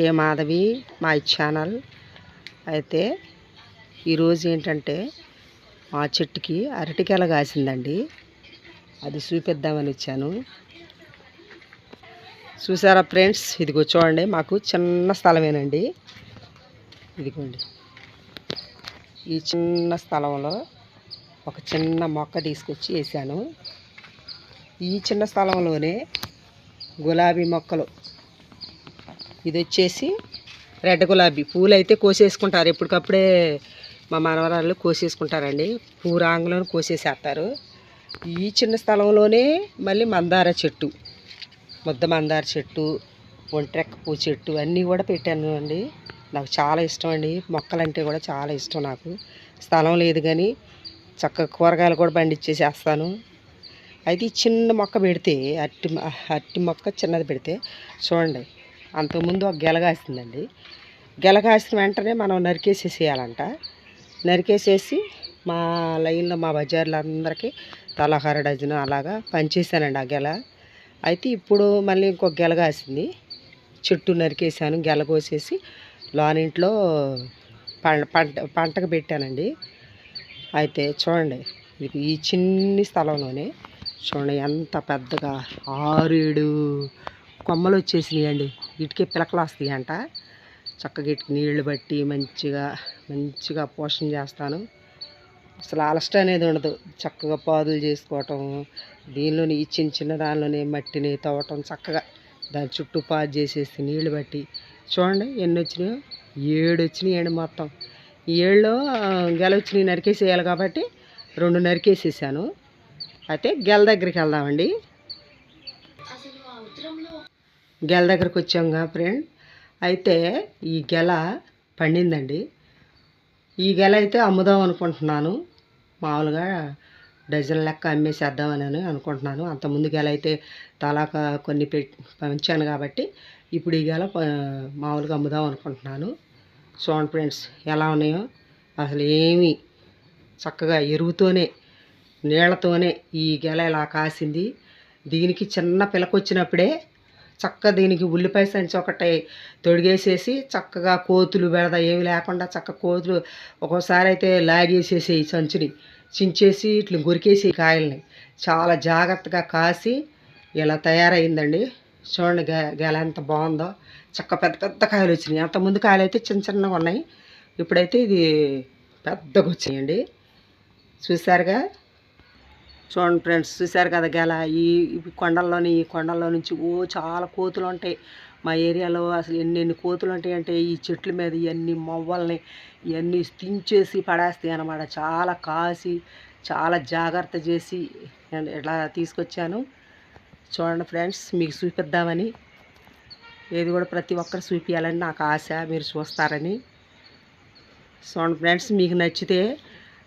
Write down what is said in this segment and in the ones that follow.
కే మాధవి మా ఛానల్. అయితే ఈరోజు ఏంటంటే మా చెట్టుకి అరటికాయలు కాసిందండి. అది చూపిద్దామని వచ్చాను. చూసారా ఫ్రెండ్స్? ఇదిగో చూడండి మాకు చిన్న స్థలమేనండి. ఇదిగోండి. ఈ చిన్న స్థలంలో ఒక చిన్న మొక్క తీసుకొచ్చి వేసాను ఈ చిన్న స్థలంలోనే గులాబీ మొక్కలు ఇది వచ్చేసి రెడ్ గులాబీ. పూలు అయితే కోసేసుకుంటారు. ఎప్పటికప్పుడే మా మనవరాళ్ళు కోసేసుకుంటారండి. పూరాంగంలో కోసేసేస్తారు. ఈ చిన్న స్థలంలోనే మళ్ళీ మందార చెట్టు ముద్ద మందార చెట్టు ఒంట్రెక్క పూ చెట్టు అన్నీ కూడా పెట్టాను అండి. నాకు చాలా ఇష్టం అండి. మొక్కలంటే కూడా చాలా ఇష్టం నాకు. స్థలం లేదు కానీ చక్కగా కూరగాయలు కూడా పండించేసేస్తాను. అయితే ఈ చిన్న మొక్క పెడితే అట్టి అట్టి మొక్క చిన్నది పెడితే చూడండి అంతకుముందు ఒక గెలగాసిందండి గెలగాసిన గెల కాసిన వెంటనే మనం నరికేసేసేయాలంట. నరికేసేసి మా లైన్లో మా బజార్లో అందరికీ తలహార డజన్ అలాగా పనిచేశానండి ఆ గెల. అయితే ఇప్పుడు మళ్ళీ ఇంకొక గెలగాసింది చెట్టు నరికేసాను గెల కోసేసి లోనింట్లో పంట పంట పంటకు పెట్టానండి. అయితే చూడండి ఇది ఈ చిన్ని స్థలంలోనే చూడండి ఎంత పెద్దగా ఆరేడు కొమ్మలు వచ్చేసినాయండి ఇటుకే పిలకలు వస్తాయి అంట చక్కగా ఇటుకి నీళ్ళు బట్టి మంచిగా మంచిగా పోషణ చేస్తాను. అసలు అలస్ట్ అనేది ఉండదు. చక్కగా పాదులు చేసుకోవటం దీనిలోని ఈ చిన్న చిన్న దానిలోనే మట్టిని తవ్వటం చక్కగా. దాని చుట్టూ పాదు చేసేసి నీళ్ళు బట్టి. చూడండి ఎన్ని వచ్చినాయో ఏడు వచ్చినాయండి మొత్తం. ఈ ఏళ్ళలో గెల వచ్చినాయి నరికేసేయాలి కాబట్టి రెండు నరికేసేసాను. అయితే గెల దగ్గరికి వెళ్దామండి. గెల దగ్గరకు వచ్చాంగా ఫ్రెండ్ అయితే ఈ గెల పండిందండి. ఈ గెల అయితే అమ్ముదాం అనుకుంటున్నాను. మామూలుగా డజన్ లెక్క అమ్మేసేద్దామని అనుకుంటున్నాను. అంతకుముందు గెల అయితే తలాక కొన్ని పెంచాను పంచాను కాబట్టి ఇప్పుడు ఈ గెల ప- మామూలుగా అమ్ముదాం అనుకుంటున్నాను. చూడండి ఫ్రెండ్స్ ఎలా ఉన్నాయో. అసలు ఏమి చక్కగా ఎరువుతోనే నీళ్ళతోనే ఈ గెల ఇలా కాసింది. దీనికి చిన్న పిలకొచ్చినప్పుడే చక్క దీనికి ఉల్లిపాయ సంచి ఒకటి తొడిగేసేసి చక్కగా కోతులు బెడద ఏమి లేకుండా చక్క కోతులు ఒక్కోసారి అయితే లాగేసేసి ఈ సంచిని చించేసి ఇట్లా గురికేసి కాయల్ని చాలా జాగ్రత్తగా కాసి ఇలా తయారైందండి. చూడండి గె గెల ఎంత బాగుందో. చక్క పెద్ద పెద్ద కాయలు వచ్చినాయి. అంతకుముందు కాయలు అయితే చిన్న చిన్నగా ఉన్నాయి. ఇప్పుడైతే ఇది పెద్దగా వచ్చినాయండి. చూసారుగా? చూడండి ఫ్రెండ్స్ చూశారు కదా గెల? ఈ కొండల్లోని ఈ కొండల్లో నుంచి ఓ చాలా కోతులు ఉంటాయి మా ఏరియాలో అసలు ఎన్ని ఎన్ని కోతులు ఉంటాయి అంటే ఈ చెట్ల మీద ఇవన్నీ మొవ్వల్ని ఇవన్నీ తించేసి పడేస్తాయి అన్నమాట. చాలా కాసి చాలా జాగ్రత్త చేసి నేను ఇట్లా తీసుకొచ్చాను. చూడండి ఫ్రెండ్స్ మీకు చూపిద్దామని. ఏది కూడా ప్రతి ఒక్కరు చూపించాలని నాకు ఆశ మీరు చూస్తారని. చూడండి ఫ్రెండ్స్ మీకు నచ్చితే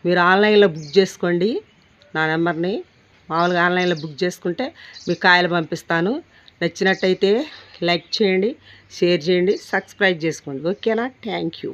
మీరు ఆన్లైన్లో బుక్ చేసుకోండి. నా నెంబర్ని మామూలుగా ఆన్లైన్లో బుక్ చేసుకుంటే మీకు కాయలు పంపిస్తాను. నచ్చినట్టయితే లైక్ చేయండి షేర్ చేయండి సబ్స్క్రైబ్ చేసుకోండి. ఓకేనా? Thank you.